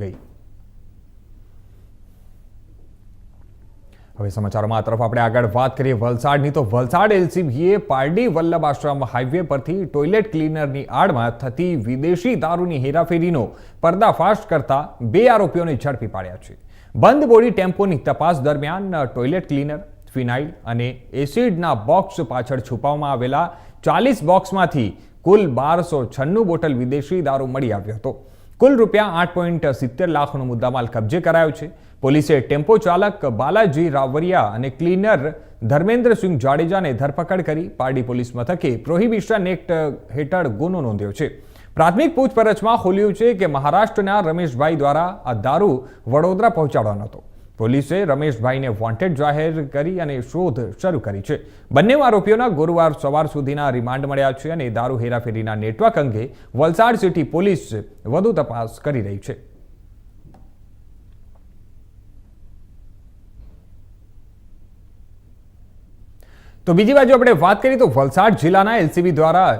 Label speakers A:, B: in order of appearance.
A: ગઈ. હવે સમાચારોમાં આ તરફ આપણે આગળ વાત કરીએ વલસાડની. તો વલસાડ એલસીબીએ પારડી વલ્લભ આશ્રમ હાઈવે પરથી ટોયલેટ ક્લીનરની આડમાં થતી વિદેશી દારૂની હેરાફેરીનો પર્દાફાશ કરતા બે આરોપીઓને ઝડપી પાડ્યા છે. બંધ બોડી ટેમ્પોની તપાસ દરમિયાન ટોયલેટ ક્લીનર, ફિનાઇલ અને એસિડના બોક્સ પાછળ છુપાવવામાં આવેલા ચાલીસ બોક્સમાંથી કુલ બારસો છન્નું બોટલ વિદેશી દારૂ મળી આવ્યો હતો. કુલ રૂપિયા આઠ પોઈન્ટ સિત્તેર લાખનો મુદ્દામાલ કબજે કરાયો છે. પોલીસે ટેમ્પો ચાલક બાલાજી રાવરિયા અને ક્લીનર ધર્મેન્દ્રસિંહ જાડેજાને ધરપકડ કરી. પારડી પોલીસ મથકે પ્રોહિબિશન એક્ટ હેઠળ ગુનો નોંધ્યો છે. પ્રાથમિક પૂછપરછમાં ખોલ્યું છે કે મહારાષ્ટ્રના રમેશભાઈ દ્વારા આ દારૂ વડોદરા પહોંચાડવાનો હતો. પોલીસે રમેશભાઈને વોન્ટેડ જાહેર કરી અને શોધ શરૂ કરી છે. બંને આરોપીઓના ગુરુવાર સવાર સુધીના રિમાન્ડ મળ્યા છે અને દારૂ હેરાફેરીના નેટવર્ક અંગે વલસાડ સિટી પોલીસ વધુ તપાસ કરી રહી છે. તો બીજી બાજુ આપણે વાત કરીએ તો વલસાડ જિલ્લાના એલસીબી દ્વારા